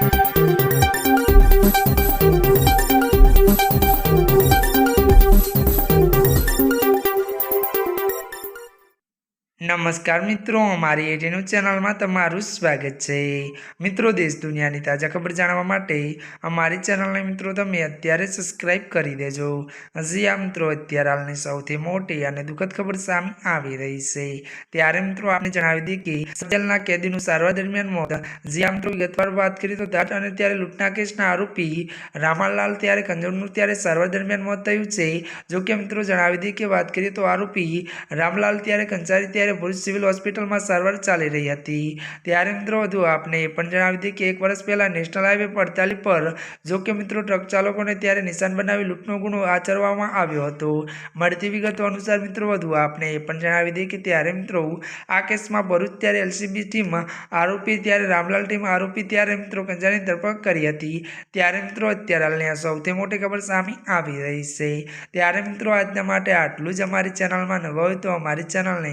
Thank you. નમસ્કાર મિત્રો અમારી એટીનું ચેનલમાં તમારું સ્વાગત છે. મિત્રો, દેશ દુનિયાની તાજા ખબર જાણવા માટે અમારી ચેનલને મિત્રો તમે અત્યારે સબસ્ક્રાઇબ કરી દેજો. હજી આ મિત્રો, અત્યારે હાલની સૌથી મોટી અને દુઃખદ ખબર સામે આવી રહી છે. ત્યારે મિત્રો આપણે જણાવી દઈએ કે સજલના કેદીનું સારવાર દરમિયાન મોત. હજી આ મિત્રો, વિગતવાર વાત કરીએ તો દાટ અને ત્યારે લૂંટના કેસના આરોપી રામાલાલ ત્યારે કંજોરનું ત્યારે સારવાર દરમિયાન મોત થયું છે. જો કે મિત્રો, જણાવી દઈએ કે વાત કરીએ તો આરોપી રામલાલ ત્યારે કંચારી ત્યારે ભુજ સિવિલ હોસ્પિટલમાં સારવાર ચાલી રહી હતી. ત્યારે મિત્રો વધુ આપને એ પણ જણાવી દઈએ કે એક વર્ષ પહેલાં નેશનલ હાઈવે પર અડતાલીસ પર જો કે મિત્રો ટ્રક ચાલકોને ત્યારે નિશાન બનાવી લૂંટનો ગુનો આચરવામાં આવ્યો હતો. મળતી વિગતો અનુસાર મિત્રો વધુ આપને એ પણ જણાવી દઈએ કે ત્યારે મિત્રો આ કેસમાં ભરૂચ ત્યારે એલસીબી ટીમ આરોપી ત્યારે રામલાલ ટીમ આરોપી ત્યારે મિત્રો કંજાની ધરપકડ કરી હતી. ત્યારે મિત્રો અત્યારે હાલની આ સૌથી મોટી ખબર સામે આવી રહી છે. ત્યારે મિત્રો આજના માટે આટલું જ અમારી ચેનલમાં નવા હોય તો અમારી ચેનલને